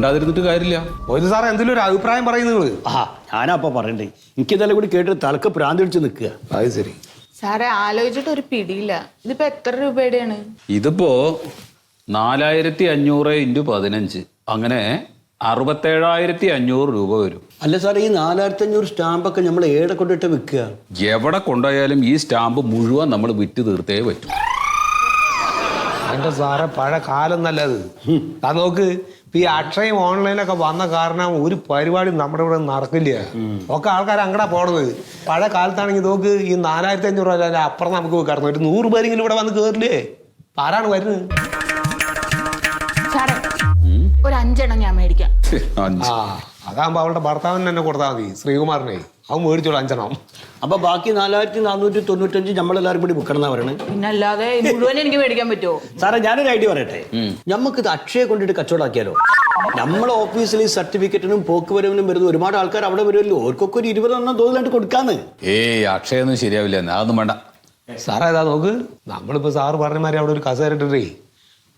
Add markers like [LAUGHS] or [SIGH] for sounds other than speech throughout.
മിണ്ടാതിരുന്നിട്ട് കാര്യമില്ല. ഒരു സാറേ എന്തെങ്കിലും ഒരു അഭിപ്രായം പറയുന്നത് ആ ഞാനപ്പ പറയണ്ടേ. എനിക്കിതെല്ലാം കൂടി കേട്ടിട്ട് തലക്ക് പ്രാന്തി പിടിച്ച് നിൽക്കുക. അത് ശരി. സാറേ ആലോചിച്ചിട്ട് ഒരു പിടിയില്ല. ഇതിപ്പോ എത്ര രൂപയുടെയാണ്? ഇതിപ്പോ നാലായിരത്തി അഞ്ഞൂറ് ഇന്റു പതിനഞ്ച്. അങ്ങനെ അറുപത്തേഴായിരത്തി അഞ്ഞൂറ് രൂപ വരും. അല്ല സാറേ ഈ നാലായിരത്തി അഞ്ഞൂറ് സ്റ്റാമ്പൊക്കെ നമ്മൾ ഏടെ കൊണ്ടിട്ട് വിൽക്കുക? എവിടെ കൊണ്ടുപോയാലും ഈ സ്റ്റാമ്പ് മുഴുവൻ നമ്മൾ വിറ്റ് തീർത്തേ പറ്റും. എന്റെ സാറേ പഴയ കാലം നല്ലത് അത് നോക്ക് ഈ അക്ഷയം ഓൺലൈനൊക്കെ വന്ന കാരണം ഒരു പരിപാടി നമ്മുടെ ഇവിടെ നടക്കില്ല. ഒക്കെ ആൾക്കാർ അങ്ങടാ പോണത്. പഴയ കാലത്താണെങ്കിൽ നോക്ക് ഈ നാലായിരത്തി അഞ്ഞൂറ് രൂപ അപ്പുറം നമുക്ക് വെക്കാറുണ്ട് ഒരു നൂറ് പേരെങ്കിലും ഇവിടെ വന്ന് കേറില്ലേ? ആരാണ് വരുന്നത്? സാറേ ഒരു അഞ്ചെണ്ണം ഞാൻ മേടിക്കാം. അഞ്ച്. ആ അതാകുമ്പോ അവളുടെ ഭർത്താവിന് തന്നെ കൊടുത്താൽ മതി ശ്രീകുമാറിനെ. അവൻ മേടിച്ചോളൂ അഞ്ചെണ്ണം. അപ്പൊ ബാക്കി നാലായിരത്തി നാനൂറ്റി തൊണ്ണൂറ്റഞ്ച് നമ്മളെല്ലാവരും കൂടി വിൽക്കണം എന്നാ പറയണത് പിന്നെ അല്ലാതെ ഈ മുഴുവൻ എനിക്ക് മേടിക്കാൻ പറ്റുമോ? സാറേ ഞാനൊരു ഐഡിയ പറയട്ടെ? നമുക്ക് ഇത് അക്ഷയ കൊണ്ടിട്ട് കച്ചവടാക്കിയാലോ? നമ്മളെ ഓഫീസിൽ ഈ സർട്ടിഫിക്കറ്റിനും പോക്കുവരവിനും വരുന്ന ഒരുപാട് ആൾക്കാർ അവിടെ വരുമല്ലോ. ഓർക്കൊക്കെ ഒരു ഇരുപതെണ്ണം തോതിലായിട്ട് കൊടുക്കാന്ന്. ഏയ് അക്ഷയൊന്നും ശരിയാവില്ല. എന്ന്. അതൊന്നും വേണ്ട. സാറേ ഇതാ നോക്ക്. നമ്മളിപ്പോ സാറ് പറഞ്ഞ മാതിരി അവിടെ ഒരു കസേര ഇട്ടിട്ടേ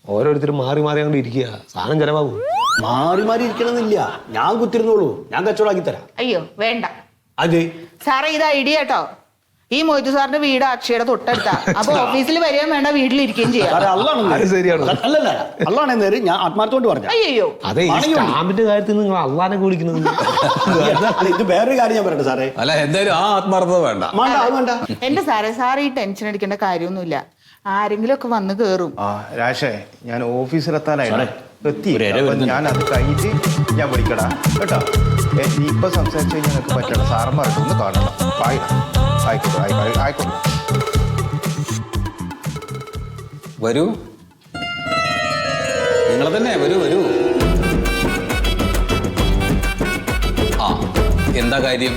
ഓരോരുത്തരും മാറി മാറി അങ്ങോട്ട് ഇരിക്കുക. സാധനം ചെലവാകും. മാറി മാറി ഇരിക്കണമെന്നില്ല. ഞാൻ കുത്തിരുന്നോളൂ. ഞാൻ കച്ചവടാക്കി തരാം. അയ്യോ വേണ്ട. അതെ? സാറേ ഇത് ഐഡിയ കേട്ടോ ഈ മൊയ്തു സാറിന്റെ വീട് അക്ഷയുടെ തൊട്ടടുത്ത. [LAUGHS] അപ്പൊ ഓഫീസിൽ വരികയും വേണ്ട വീട്ടിലിരിക്കുകയും ചെയ്യാം. സാറേ അത് ശരിയാണ്. അല്ലല്ല അള്ളാണ് നേര് ഞാൻ പറഞ്ഞ അയ്യോ അതെ ഈ സ്റ്റാമ്പിന്റെ കാര്യത്തിൽ നിങ്ങൾ അള്ളാനെ വിളിക്കുന്നത് [LAUGHS] ഇത് വേറൊരു കാര്യം ഞാൻ പറയട്ടെ സാറേ. അല്ല എന്തായാലും ആ ആത്മാർത്ഥത വേണ്ട. വേണ്ട അത് വേണ്ട. എന്റെ സാറേ സാർ ഈ ടെൻഷൻ അടിക്കേണ്ട കാര്യമൊന്നുമില്ല. ആരെങ്കിലും ഒക്കെ വന്ന് കേറും. ആ രാശേ ഞാൻ ഓഫീസിലെത്താനായി സാറേ, എത്തി. ഞാൻ അത് കഴിഞ്ഞിട്ട് ഞാൻ വിളിക്കടാ. കേട്ടോ? നീ ഇപ്പൊ സംസാരിച്ചു കഴിഞ്ഞാൽ നിനക്ക് പറ്റണം സാറന്മാർക്ക് ഒന്ന് കാണണം. ആയിക്കോട്ടെ ആയിക്കോട്ടെ ആയിക്കോട്ടെ. വരൂ. നിങ്ങൾ തന്നെ വരൂ വരൂ. ആ എന്താ കാര്യം?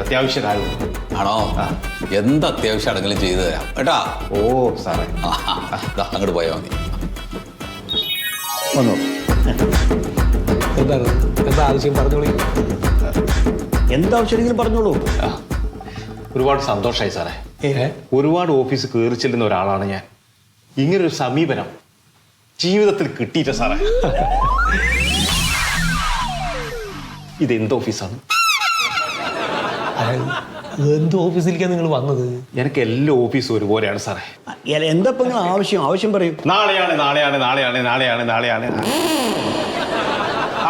അത്യാവശ്യ കാര്യം. ആണോ? എന്ത് അത്യാവശ്യം അടങ്ങലും ചെയ്തു തരാം. കേട്ടാ? ഓ സാറേ. അങ്ങോട്ട് പോയാൽ മതി. വന്നോ. എന്താണ്? എന്താ ആവശ്യം പറഞ്ഞോളി. എന്താവശ്യമെങ്കിലും പറഞ്ഞോളൂ. ഒരുപാട് സന്തോഷമായി സാറേ. ഏ? ഒരുപാട് ഓഫീസ് കയറി ചെല്ലുന്ന ഒരാളാണ് ഞാൻ. ഇങ്ങനൊരു സമീപനം ജീവിതത്തിൽ കിട്ടിയില്ല സാറേ. ഇത് എന്ത് ഓഫീസാണ് എന്ത് ഓഫീസിലേക്കാണ് നിങ്ങൾ വന്നത്? എനിക്ക് എല്ലാ ഓഫീസും ഒരുപോലെയാണ് സാറേ. എന്താ ഇപ്പൊ നിങ്ങൾ ആവശ്യം ആവശ്യം പറയും. നാളെയാണ് നാളെയാണ് നാളെയാണ് നാളെയാണ് നാളെയാണ്.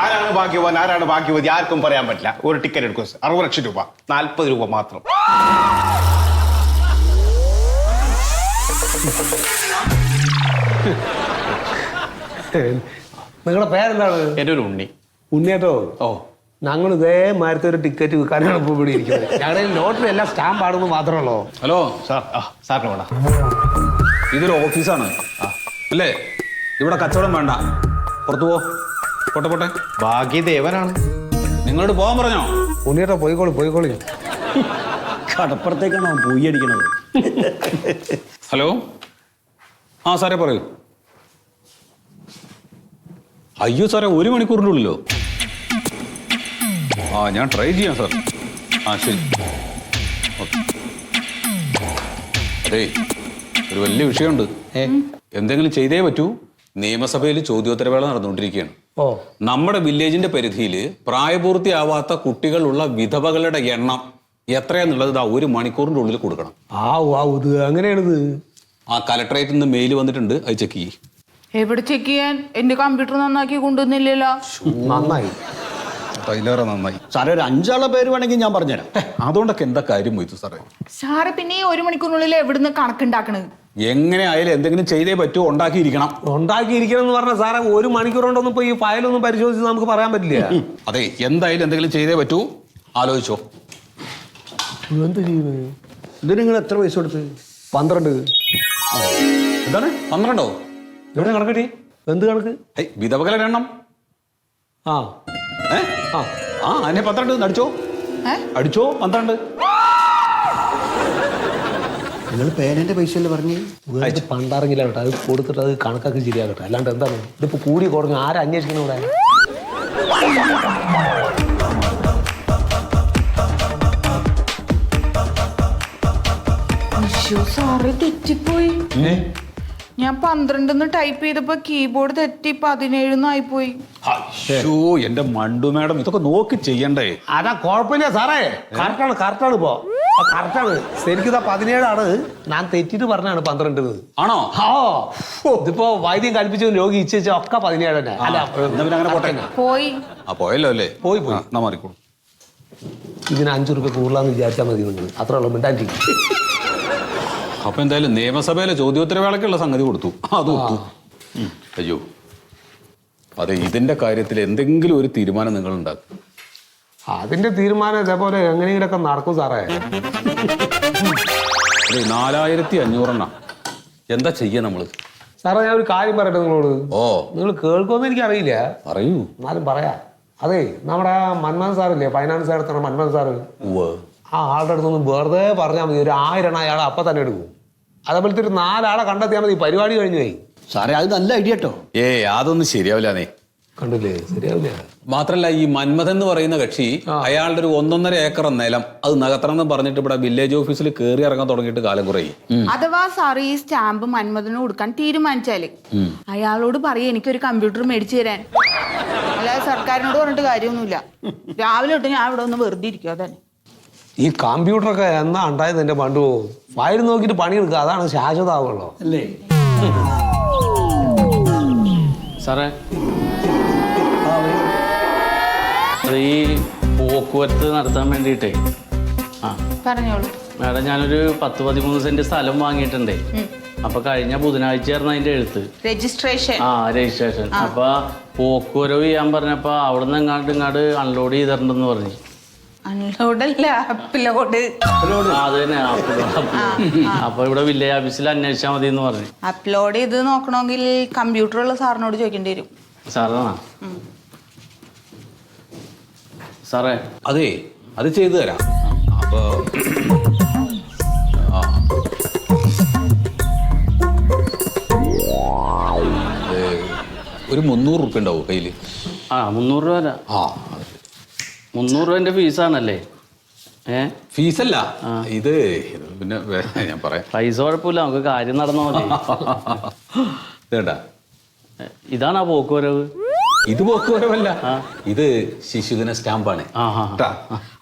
ആരാണ് ഭാഗ്യവാൻ? ആരാണ് ഭാഗ്യവതി? ആർക്കും പറയാൻ പറ്റില്ല. ഒരു ടിക്കറ്റ് എടുക്കും അറുപത് ലക്ഷം രൂപ. നാൽപ്പത് രൂപ മാത്രം. നിങ്ങളുടെ പേരെന്താണ്? എന്റെ ഒരു ഉണ്ണി. ഉണ്ണിയേട്ടോ ഓ. ഞങ്ങൾ ഇതേ മാരത്തെ ഒരു ടിക്കറ്റ് വിൽക്കാനാണ് ഇപ്പോൾ ഇവിടെ ഇരിക്കുന്നത്. ഞങ്ങളുടെ ലോട്ടറി എല്ലാം സ്റ്റാമ്പ് ആണെന്ന് മാത്രമല്ലോ ഹലോ സാർ ആ സാറിന് വേണ്ട ഇതൊരു ഓഫീസാണ് അല്ലേ? ഇവിടെ കച്ചവടം വേണ്ട. പുറത്തു പോ. പോട്ടെ പോട്ടെ. ഭാഗ്യദേവനാണ്. നിങ്ങളോട് പോകാൻ പറഞ്ഞോ? ഉണ്ണിയേട്ടോ പോയിക്കോളി പോയിക്കോളി. കടപ്പുറത്തേക്കാണ് അവൻ പോയി അടിക്കണത്. ഹലോ ആ സാറേ പറയൂ. അയ്യോ സാറേ ഒരു മണിക്കൂറിന്റെ ഉള്ളിലോ? ആ ഞാൻ ട്രൈ ചെയ്യാം സാർ ആ ശരി. അതെ ഒരു വലിയ വിഷയമുണ്ട്. എന്തെങ്കിലും ചെയ്തേ പറ്റൂ? നിയമസഭയിൽ ചോദ്യോത്തരവേള നടന്നുകൊണ്ടിരിക്കുകയാണ്. ഓ. നമ്മുടെ വില്ലേജിന്റെ പരിധിയിൽ പ്രായപൂർത്തിയാവാത്ത കുട്ടികളുള്ള വിധവകളുടെ എണ്ണം എത്രയാന്നുള്ളത് ആ ഒരു മണിക്കൂറിന്റെ ഉള്ളിൽ കൊടുക്കണം. ആ ആ ഇത് അങ്ങനെയാണിത്. ആ കലക്ടറേറ്റിൽ നിന്ന് മെയിൽ വന്നിട്ടുണ്ട്. അത് ചെക്ക് ചെയ്യ്. എവിടെ ചെക്ക് ചെയ്യാൻ? എന്റെ കമ്പ്യൂട്ടർ നന്നാക്കി കൊണ്ടുവന്നില്ലല്ലോ. നന്നായി. അതിലേറെ നന്നായി. സാറേ ഒരു അഞ്ചാളെ പേര് വേണമെങ്കിൽ ഞാൻ പറഞ്ഞുതരാം. അതുകൊണ്ടൊക്കെ എന്താ കാര്യം പോയിത്തു സാറേ? സാറ് പിന്നെ ഈ ഒരു മണിക്കൂറിനുള്ളിൽ എവിടുന്ന് കണക്കുണ്ടാക്കണത്? എങ്ങനെ ആയാലും എന്തെങ്കിലും ചെയ്തേ പറ്റൂ ഉണ്ടാക്കിയിരിക്കണം. ഉണ്ടാക്കിയിരിക്കണം എന്ന് പറഞ്ഞ സാറേ ഒരു മണിക്കൂർ കൊണ്ടൊന്നും ഇപ്പൊ ഈ ഫയലൊന്നും പരിശോധിച്ച് നമുക്ക് പറയാൻ പറ്റില്ല. അതെ എന്തായാലും എന്തെങ്കിലും ചെയ്തേ പറ്റൂ. ആലോചിച്ചോ. എന്ത് ചെയ്യുന്നത് ഇത് നിങ്ങൾ എത്ര പൈസ കൊടുത്ത്? പന്ത്രണ്ട്. എന്താണ്? പന്ത്രണ്ടോ? എവിടെ കണക്കട്ടി എന്ത് കണക്ക്? വിധവകളുടെ എണ്ണം. ആ. ആ അതിനെ പന്ത്രണ്ട് അടിച്ചോ? അടിച്ചോ പന്ത്രണ്ട്? നിങ്ങൾ പേരന്റെ പൈസ അല്ലേ പറഞ്ഞു പണ്ടാറങ്ങില്ല കേട്ടോ അത് കൊടുത്തിട്ട് അത് കണക്കാക്കി ശരിയാകട്ടെ അല്ലാണ്ട് എന്താണ്? ഇതിപ്പോ കൂടി കുറഞ്ഞു ആരാ അന്വേഷിക്കണം ഇവിടെ? സോറി സാറ് തെറ്റിപ്പോയി. ഞാൻ പന്ത്രണ്ടെന്ന് ടൈപ്പ് ചെയ്തപ്പോ കീബോർഡ് തെറ്റി പതിനേഴെന്നായി പോയി ഷോ എന്റെ മണ്ടു മാഡം ഇതൊക്കെ നോക്കി ചെയ്യണ്ടേ? അതാ കുഴപ്പമില്ല സാറേ. കറക്റ്റാണ് കറക്റ്റാണ് ഇപ്പോ. കറക്റ്റാണ്. ശരിക്കും ഇതാ പതിനേഴാണ്. ഞാൻ തെറ്റിട്ട് പറഞ്ഞാണ് പന്ത്രണ്ട് ആണോ? ഓ ഇതിപ്പോ വൈദ്യം കൽപ്പിച്ചു രോഗി ഇച്ഛിച്ച ഒക്കെ പതിനേഴ് തന്നെ അല്ല എന്നാ പിന്നെ അങ്ങനെ പോട്ടെ. പോയി. ആ പോയല്ലോ അല്ലേ? പോയി, പോയി. ആ, എന്നാ മാറിക്കോളൂ. ഇതിന് അഞ്ചു റുപ്യ കൂടുതലാന്ന് വിചാരിച്ചാൽ മതി അത്രേ അത്ര ഉള്ളു മിണ്ടാറ്റി അപ്പൊ എന്തായാലും നിയമസഭയിലെ ചോദ്യോത്തരവേളക്കുള്ള സംഗതി കൊടുത്തു. അത് കൊടുത്തു. അയ്യോ. അതെ ഇതിന്റെ കാര്യത്തിൽ എന്തെങ്കിലും ഒരു തീരുമാനം നിങ്ങൾ ഉണ്ടാക്കും. അതിന്റെ തീരുമാനം ഇതേപോലെ എങ്ങനെയെങ്കിലൊക്കെ നടക്കും സാറേ. നാലായിരത്തി അഞ്ഞൂറെണ്ണ എന്താ ചെയ്യാ നമ്മൾ? സാറേ ഞാൻ ഒരു കാര്യം പറയട്ടെ നിങ്ങളോട്? ഓ. നിങ്ങൾ കേൾക്കുമെന്ന് എനിക്കറിയില്ല. പറയൂ. എന്നാലും പറയാ. അതെ നമ്മുടെ മന്മൻ സാറില്ലേ ഫൈനാൻസ് നടത്തുന്ന മന്മൻ സാറ്. ആ ആളുടെ അടുത്തൊന്നും വെറുതെ പറഞ്ഞാൽ മതി. ഒരു ആയിരം എണ്ണം അയാൾ അപ്പം തന്നെ എടുക്കും. അതേപോലത്തെ ഒരു നാലാളെ കണ്ടെത്തിയാൽ മതി. പരിപാടി കഴിഞ്ഞു പോയി. സാറേ അത് നല്ല ഐഡിയ കേട്ടോ. ഏ അതൊന്നും ശരിയാവില്ല നീ കണ്ടില്ലേ? ശരിയാവില്ല. മാത്രല്ല ഈ മന്മഥൻ എന്ന് പറയുന്ന കക്ഷി അയാളുടെ ഒരു ഒന്നൊന്നര ഏക്കർ നിലം അത് നകത്തണം എന്ന് പറഞ്ഞിട്ട് ഇവിടെ വില്ലേജ് ഓഫീസിൽ കയറി ഇറങ്ങാൻ തുടങ്ങിയിട്ട് കാലം കുറയും അഥവാ സാർ ഈ സ്റ്റാമ്പ് മന്മഥന് കൊടുക്കാൻ തീരുമാനിച്ചാൽ അയാളോട് പറയും എനിക്കൊരു കമ്പ്യൂട്ടർ മേടിച്ചു തരാൻ. അല്ലാതെ സർക്കാരിനോട് പറഞ്ഞിട്ട് കാര്യമൊന്നുമില്ല. രാവിലെ തൊട്ട് ഞാൻ ഇവിടെ ഒന്ന് വെറുതെ ഇരിക്കും അതന്നെ ഈ കമ്പ്യൂട്ടറൊക്കെ എന്നാ ഉണ്ടായത് എന്റെ പണ്ടു ഫയൽ നോക്കിയിട്ട് പണിയെടുക്കുക അതാണ് ശാശ്വതാവുള്ളോ. അല്ലേ? സാറേ. അത് ഈ പോക്കുവരത്ത് നടത്താൻ വേണ്ടിയിട്ടേ. ആ. പറഞ്ഞോളൂ. മാഡം ഞാനൊരു പത്ത് പതിമൂന്ന് സെന്റ് സ്ഥലം വാങ്ങിയിട്ടുണ്ടേ. അപ്പൊ കഴിഞ്ഞ ബുധനാഴ്ച ആയിരുന്നു അതിന്റെ എഴുത്ത്. രജിസ്ട്രേഷൻ ആ രജിസ്ട്രേഷൻ അപ്പൊ പോക്കുവരവ് ചെയ്യാൻ പറഞ്ഞപ്പോ അവിടെ നിന്ന് ഇങ്ങോട്ട് ഇങ്ങാണ്ട് അൺലോഡ് ചെയ്തിട്ടുണ്ടെന്ന് പറഞ്ഞു. അൺലോഡല്ല അപ്ലോഡ്. അത് തന്നെ. അപ്പൊ ഇവിടെ വില്ലേജ് ഓഫീസിൽ അന്വേഷിച്ചാൽ മതി എന്ന് പറഞ്ഞു. അപ്ലോഡ് ചെയ്ത് നോക്കണമെങ്കിൽ കമ്പ്യൂട്ടറുള്ള സാറിനോട് ചോദിക്കേണ്ടി വരും. സാറാണോ? സാറേ. അതെ അത് ചെയ്തു തരാം. അപ്പൊ ഒരു മുന്നൂറ് റുപ്യ ഉണ്ടാവും കയ്യിൽ? ആ മുന്നൂറ് രൂപ ആ മുന്നൂറ് രൂപന്റെ ഫീസാണല്ലേ? ഏ? ഫീസല്ല. ഇത് ഇത് പിന്നെ വേ- ഞാൻ പറയാം. പൈസ കുഴപ്പമില്ല നമുക്ക് കാര്യം നടന്നാൽ മതി. ഇതേട്ടാ ഏ, ഇതാണോ പോക്കുവരവ്? ഇത് പോക്കുവരവല്ല. ഇത് ശിശുദിന സ്റ്റാമ്പാണ്.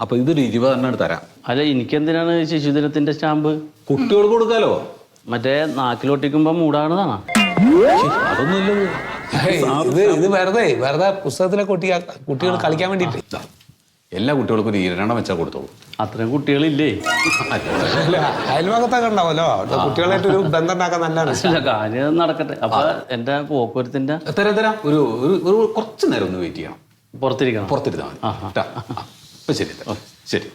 അപ്പൊ ഇതൊരു ഇരുപതെണ്ണം എടുത്ത് തരാം. അല്ല എനിക്കെന്തിനാണ് ശിശുദിനത്തിന്റെ സ്റ്റാമ്പ്? കുട്ടികൾക്ക് കൊടുക്കാലോ? മറ്റേ നാക്കിലൊട്ടിക്കുമ്പോ മൂടാണതാണോ? അതൊന്നുമില്ല ഇത് ഇത് വെറുതെ വെറുതെ പുസ്തകത്തിലെ ഒട്ടി കുട്ടികൾ കളിക്കാൻ വേണ്ടിട്ട്. എല്ലാ കുട്ടികൾക്കും ഒരു ഇരണം വെച്ചാൽ കൊടുത്തോളൂ. അത്ര കുട്ടികളില്ലേ? അയൽഭാഗത്തൊക്കെ ഉണ്ടാവുമല്ലോ. കുട്ടികളായിട്ട് ഒരു ബന്ധം ഉണ്ടാക്കാൻ നല്ലതാണ്. കാര്യം നടക്കട്ടെ. അപ്പൊ എന്റെ പോക്കുവരത്തിന്റെ തരാം തരാം. ഒരു ഒരു കുറച്ച് നേരം ഒന്ന് വെയിറ്റ് ചെയ്യണം. പുറത്തിരിക്കണം. പുറത്തിരുന്നാൽ മതി. ഇപ്പൊ ശരി. ശരി.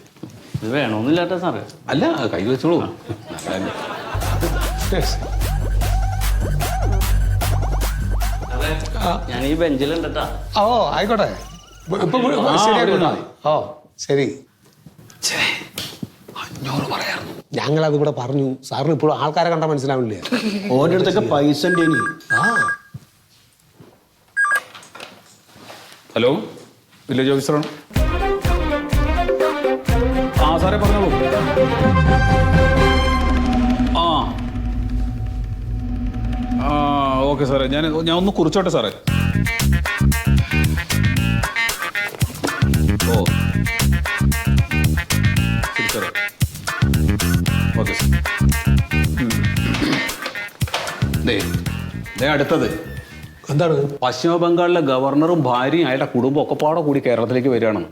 ഇത് വേണമെന്നില്ല കേട്ടോ സാറേ. അല്ല കൈ വെച്ചോളൂ. ഞാൻ ഈ ബെഞ്ചിലുണ്ട് ഓ ആയിക്കോട്ടെ. ഓ ശരി. അഞ്ഞൂറ് പറയാറുണ്ട് ഞങ്ങളത് ഇവിടെ പറഞ്ഞു. സാറിന് ഇപ്പോഴും ആൾക്കാരെ കണ്ടാൽ മനസ്സിലാവില്ലേ? ഓന്റെ അടുത്തൊക്കെ പൈസ ഉണ്ട് ഇനി ആ. ഹലോ വില്ലേജ് ഓഫീസറാണ്. ആ സാറേ പറഞ്ഞോളൂ ആ. ആ ഓക്കെ സാറേ. ഞാൻ ഞാൻ ഒന്ന് കുറിച്ചോട്ടെ സാറേ. ഓ. സാറേ ഓക്കെ. ദേ അടുത്തത്. എന്താണ്? പശ്ചിമ ബംഗാളിലെ ഗവർണറും ഭാര്യയും അയാളുടെ കുടുംബം ഒക്കെ പാടെ കൂടി കേരളത്തിലേക്ക് വരികയാണ്.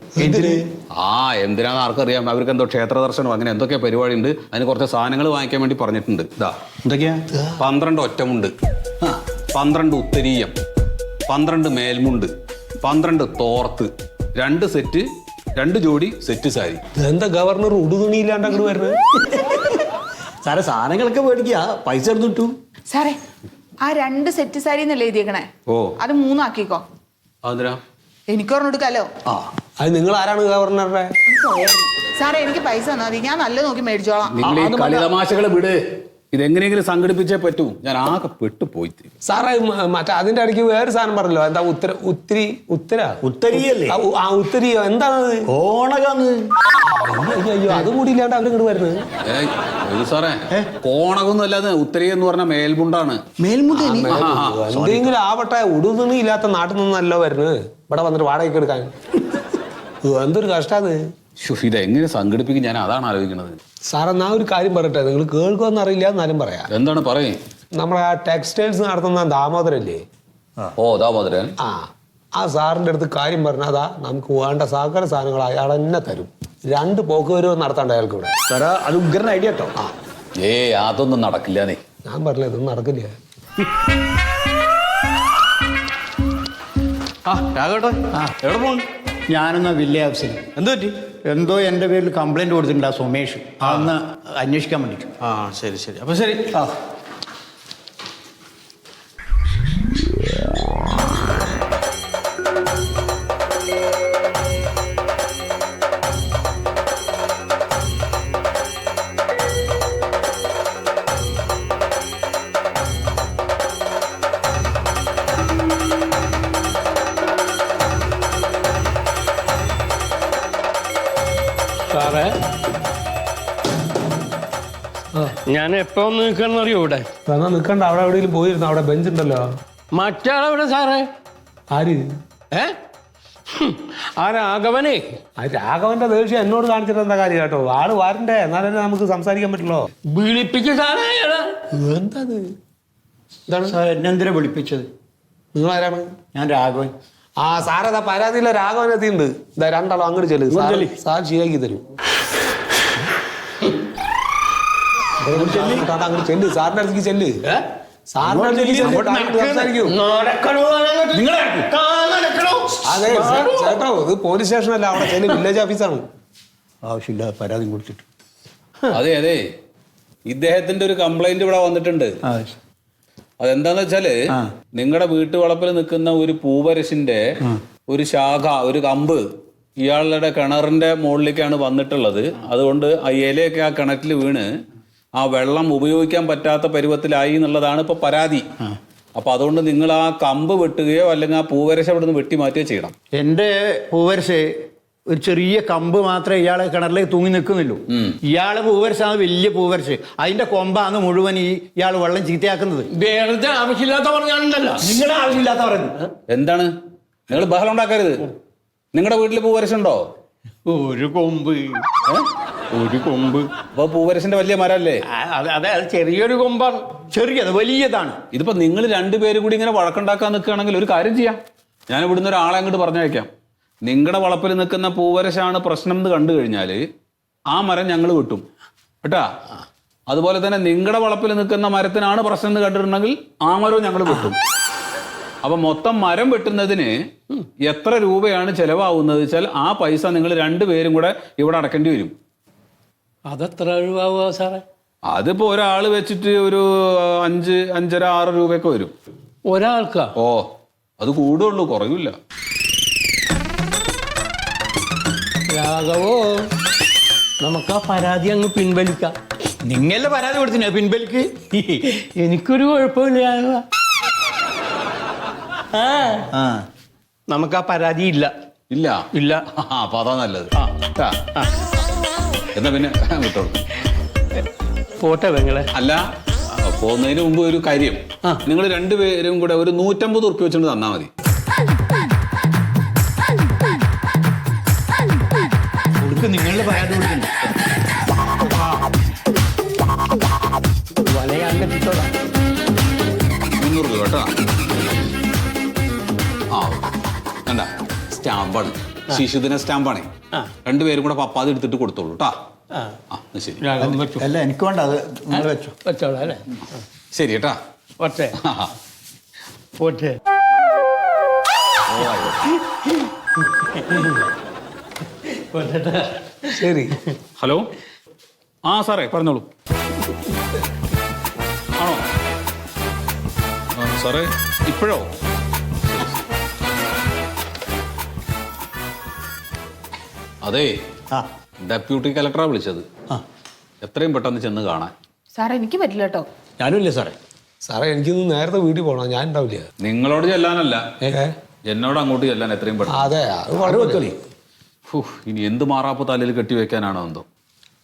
ആ എന്തിനാന്ന് ആർക്കറിയാം. അവർക്ക് എന്തോ ക്ഷേത്ര ദർശനം അങ്ങനെ എന്തൊക്കെ പരിപാടി ഉണ്ട് അതിന് കുറച്ച് സാധനങ്ങൾ വാങ്ങിക്കാൻ വേണ്ടി പറഞ്ഞിട്ടുണ്ട്. ഇതാ എന്തൊക്കെയാ? പന്ത്രണ്ട് ഒറ്റമുണ്ട്. പന്ത്രണ്ട് ഉത്തരീയം. പന്ത്രണ്ട് മേൽമുണ്ട്. പന്ത്രണ്ട് തോർത്ത്. രണ്ട് സെറ്റ് രണ്ട് ജോഡി സെറ്റ് സാരി. എന്താ ഗവർണർ ഉടുതുണിയില്ലാണ്ട് അങ്ങോട്ട് വരുന്നത് സാറേ സാധനങ്ങളൊക്കെ മേടിക്കുക പൈസ എടുത്ത് കിട്ടു സാറേ ആ രണ്ട് സെറ്റ് സാരി എന്നല്ലേ എഴുതിയേക്കണേ? ഓ. അത് മൂന്നാക്കിക്കോ. അതിനാ എനിക്ക് എടുക്കാലോ? ആ. അത് നിങ്ങൾ ആരാണ് ഗവർണറുടെ? സാറേ എനിക്ക് പൈസ തന്നാ മതി. ഞാൻ നല്ല നോക്കി മേടിച്ചോളാം. നിങ്ങൾ ഈ വിട്. ഇതെങ്ങനെയെങ്കിലും സംഘടിപ്പിച്ചേ പറ്റൂ. ഞാൻ ആകെ പെട്ടു പോയി തീരും സാറേ മറ്റേ അതിന്റെ ഇടയ്ക്ക് വേറെ സാധനം പറഞ്ഞല്ലോ. എന്താ ഉത്തര ഉത്തിരി ഉത്തര? ഉത്തരിയല്ലേ? ആ, ഉത്തരിയോ? എന്താണത്? കോണകാന്ന്. അയ്യോ, അതും കൂടി ഇല്ലാണ്ട് അവർ ഇങ്ങോട്ട് വരുന്നത്. സാറേ കോണകൊന്നും അല്ലാതെ ഉത്തരി എന്ന് പറഞ്ഞ മേൽമുണ്ടാണ്. മേൽമുണ്ട് എന്തെങ്കിലും ആവട്ടെ ഉടുതുണി ഇല്ലാത്ത നാട്ടിൽ നിന്നല്ലോ വരുന്നത്. ഇവിടെ വന്നിട്ട് വാടകയ്ക്ക് എടുക്കാൻ. [LAUGHS] എന്തൊരു കഷ്ടാത് ശ്ശോ, എങ്ങനെ സംഘടിപ്പിക്കും? ഞാൻ അതാണ് ആലോചിക്കുന്നത്. സാറേ ഞാൻ ഒരു കാര്യം പറയട്ടെ. നിങ്ങൾ കേൾക്കുമെന്ന് അറിയില്ല എന്നാലും പറയാം. എന്താണ്? പറയേ. നമ്മളെ ആ ടെക്സ്റ്റൈൽസ് നടത്തുന്ന ദാമോദരല്ലേ? ഓ ദാമോദരൻ. ആ ആ സാറിന്റെ അടുത്ത് കാര്യം പറഞ്ഞാൽ അതാ നമുക്ക് വേണ്ട സഹകരണ സാധനങ്ങൾ അയാൾ തന്നെ തരും. രണ്ട് പോക്ക് വരവ് നടത്താണ്ട് അയാൾക്ക് ഇവിടെ സാറാ അത് ഉഗ്രൻ ഐഡിയ കേട്ടോ. ആ. ഏ അതൊന്നും നടക്കില്ല നീ. ഞാൻ പറഞ്ഞില്ല ഇതൊന്നും നടക്കില്ല. ആ രാഘവട്ടോ. എവിടെ ഞാനൊന്ന് വില്ലേജ് ഓഫീസിൽ എന്ത് പറ്റി? എന്തോ എന്റെ പേരിൽ കംപ്ലൈന്റ് കൊടുത്തിട്ടുണ്ട് ആ സുമേഷ്. അന്ന് അന്വേഷിക്കാൻ വേണ്ടിയിട്ട്. ആ ശരി ശരി. അപ്പൊ ശരി. ആ. ഞാൻ എപ്പോ ഒന്ന് നിൽക്കണം അറിയോ ഇവിടെ? എന്നാ നിൽക്കണ്ട അവിടെ എവിടെയെങ്കിലും പോയിരുന്നു അവിടെ ബെഞ്ച് ഉണ്ടല്ലോ. മറ്റാളവിടെ സാറേ? ആര്? ഏ? ഹും, ആ രാഘവനെ. ആ രാഘവന്റെ ദേഷ്യം എന്നോട് കാണിച്ചിട്ട് എന്താ കാര്യം കേട്ടോ? ആൾ വാരണ്ടേ? എന്നാലേ നമുക്ക് സംസാരിക്കാൻ പറ്റുള്ളോ? വിളിപ്പിച്ച് സാറേ അയാളെ. എന്താ എന്താണ്? സാർ എന്നെ എന്തിനാ വിളിപ്പിച്ചത്? നിങ്ങൾ ആരാണ് ഞാൻ രാഘവൻ. ആ സാറേ പരാതിയില്ല രാഘവൻ എത്തിയിട്ടുണ്ട് ഇതാ രണ്ടാളും അങ്ങോട്ട് ചെല്ലു. സാർ സാർ ശരിയാക്കി തരും. അങ്ങോട്ട് അങ്ങോട്ട് ചെല്ല്. സാറിന്റെ അടുത്തേക്ക് ചെല്ല്. സാറിന്റെ അടുത്തേക്ക് ചെല്ല്. അങ്ങോട്ട് സംസാരിക്കൂ? അതെ ചേട്ടോ ഇത് പോലീസ് സ്റ്റേഷനല്ല. അവിടെ ചെല്ല് വില്ലേജ് ഓഫീസാണ്. ആവശ്യമില്ല പരാതി കൊടുത്തിട്ട്. അതെ അതെ. ഇദ്ദേഹത്തിന്റെ ഒരു കംപ്ലൈന്റ് ഇവിടെ വന്നിട്ടുണ്ട്. അതെന്താന്ന് വെച്ചാൽ. നിങ്ങളുടെ വീട്ടുവളപ്പിൽ നിൽക്കുന്ന ഒരു പൂവരശിന്റെ ഒരു ശാഖ ഒരു കമ്പ് ഇയാളുടെ കിണറിന്റെ മുകളിലേക്കാണ് വന്നിട്ടുള്ളത്. അതുകൊണ്ട് ആ ഇലയൊക്കെ ആ കിണറ്റിൽ വീണ് ആ വെള്ളം ഉപയോഗിക്കാൻ പറ്റാത്ത പരുവത്തിലായി എന്നുള്ളതാണ് ഇപ്പൊ പരാതി. അപ്പൊ അതുകൊണ്ട് നിങ്ങൾ ആ കമ്പ് വെട്ടുകയോ അല്ലെങ്കിൽ ആ പൂവരശ അവിടെ നിന്ന് വെട്ടി മാറ്റുകയോ ചെയ്യണം. എന്റെ പൂവരശ ഒരു ചെറിയ കമ്പ് മാത്രമേ ഇയാളെ കിണറിലേക്ക് തൂങ്ങി നിൽക്കുന്നുള്ളൂ. ഇയാളെ പൂവരശാണ് വലിയ പൂവരശ്. അതിന്റെ കൊമ്പാണ് മുഴുവൻ ഈ ഇയാൾ വെള്ളം ചീത്തയാക്കുന്നത്. വേറെ ആവശ്യമില്ലാത്ത പറഞ്ഞാലുണ്ടല്ലോ. നിങ്ങളുടെ ആവശ്യമില്ലാത്ത പറയുന്നത് എന്താണ്? നിങ്ങൾ ബഹളം ഉണ്ടാക്കരുത്. നിങ്ങളുടെ വീട്ടിൽ പൂവരശ ഉണ്ടോ? ഒരു കൊമ്പ്. ഒരു കൊമ്പ്. അപ്പൊ പൂവരശന്റെ വലിയ മരല്ലേ അതെ അതെ അത് ചെറിയൊരു കൊമ്പാണ്. ചെറിയത് വലിയതാണ്. ഇതിപ്പോ നിങ്ങൾ രണ്ടുപേരും കൂടി ഇങ്ങനെ വഴക്കുണ്ടാക്കാൻ നിൽക്കുകയാണെങ്കിൽ ഒരു കാര്യം ചെയ്യാം. ഞാൻ ഇവിടുന്ന് ഒരാളെ അങ്ങോട്ട് പറഞ്ഞയക്കാം. നിങ്ങളുടെ വളപ്പിൽ നിൽക്കുന്ന പൂവരശാണ് പ്രശ്നം എന്ന് കണ്ടു കഴിഞ്ഞാൽ ആ മരം ഞങ്ങൾ വെട്ടും. കേട്ടാ? അതുപോലെ തന്നെ നിങ്ങളുടെ വളപ്പിൽ നിൽക്കുന്ന മരത്തിനാണ് പ്രശ്നം എന്ന് കണ്ടിട്ടുണ്ടെങ്കിൽ ആ മരവും ഞങ്ങൾ വെട്ടും. അപ്പൊ മൊത്തം മരം വെട്ടുന്നതിന് എത്ര രൂപയാണ് ചെലവാകുന്നത് വെച്ചാൽ ആ പൈസ നിങ്ങൾ രണ്ടുപേരും കൂടെ ഇവിടെ അടക്കേണ്ടി വരും. അതെത്ര ഒഴിവാവുക സാറേ? അതിപ്പോ ഒരാൾ വെച്ചിട്ട് ഒരു അഞ്ച് അഞ്ചര ആറ് രൂപയൊക്കെ വരും. ഒരാൾക്കാ? ഓ അത് കൂടുള്ളൂ കുറയൂല രാഘവോ നമുക്ക് ആ പരാതി അങ്ങ് പിൻവലിക്കാം. നിങ്ങളുടെ പരാതി കൊടുത്തിനെ പിൻവലിക്ക്? എനിക്കൊരു കുഴപ്പമില്ല രാഘവ. ആ ആ. നമുക്ക് ആ പരാതി ഇല്ല. ഇല്ല. ഇല്ല. ആ, അപ്പൊ അതാ നല്ലത്. ട്ടാ. എന്നാ പിന്നെ വിട്ടോളൂ. പോട്ടെ പെങ്ങളെ. അല്ല പോകുന്നതിന് മുമ്പ് ഒരു കാര്യം. നിങ്ങൾ രണ്ടുപേരും കൂടെ ഒരു നൂറ്റമ്പത് ഉറുപ്പ്യ വെച്ചിട്ട് തന്നാ മതി. നിങ്ങളുടെ പരാതി കൊടുക്കുന്നു മുന്നൂറ് രൂപ കേട്ടോ. ആ കണ്ട സ്റ്റാമ്പാണ്. ശിശുദിന സ്റ്റാമ്പാണേ. രണ്ടുപേരും കൂടെ പപ്പാത് എടുത്തിട്ട് കൊടുത്തോളൂ കേട്ടാ ശരി. അല്ല എനിക്ക് വേണ്ട അത് നിങ്ങൾ വെച്ചോ. വെച്ചോളാം അല്ലേ? ശരി കേട്ടാ പോട്ടെ. പോട്ടെ. പോട്ടെ ശരി. ഹലോ? ആ സാറേ പറഞ്ഞോളൂ. ആണോ? ആ, സാറേ ഇപ്പോഴോ? അതെ. ആ. ഡെപ്യൂട്ടി കലക്ടറാ വിളിച്ചത്. ആ. എത്രയും പെട്ടെന്ന് ചെന്ന് കാണാൻ. സാറേ എനിക്ക് പറ്റില്ല കേട്ടോ. ഞാനും ഇല്ലേ സാറേ. സാറേ എനിക്കിന്ന് നേരത്തെ വീട്ടിൽ പോകണം ഞാൻ ഉണ്ടാവില്ല. നിങ്ങളോട് ചെല്ലാനല്ല. ഏ? എന്നോട് അങ്ങോട്ട് ചെല്ലാൻ എത്രയും പെട്ടെന്ന്. അതെ അത്. വെക്കളി ഇനി എന്ത് മാറാപ്പ് തലയിൽ കെട്ടി വെക്കാനാണോ എന്തോ.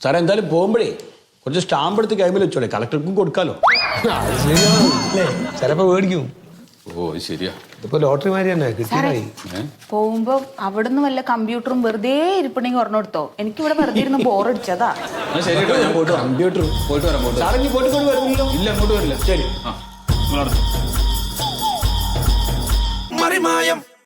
സാറേ എന്തായാലും പോകുമ്പോഴേ കുറച്ച് സ്റ്റാമ്പ് എടുത്ത് കൈമിൽ വെച്ചോളെ. കളക്ടർക്കും കൊടുക്കാലോ. ചിലപ്പോ മേടിക്കും. ഓ ശരിയാ. ഇതിപ്പോ ലോട്ടറി മാതിരി തന്നെ കിട്ടിയായി? പോകുമ്പോ അവിടുന്ന് വല്ല കമ്പ്യൂട്ടറും വെറുതെ ഇരിപ്പുണ്ടെങ്കിൽ ഒരെണ്ണെടുത്തോ എനിക്ക് ഇവിടെ വെറുതെ ഇരുന്ന് ബോറടിച്ചതാ ശരി കേട്ടോ ഞാൻ പോയിട്ട് വരാം. കമ്പ്യൂട്ടർ. പോയിട്ട് വരാം പോയിട്ട് വരാം. സാറേ ഇനി പോയിട്ട് കൊണ്ട് വരുന്നില്ലോ ഇല്ല അങ്ങോട്ട് വരില്ല. ശരി. ആ മറിമായം.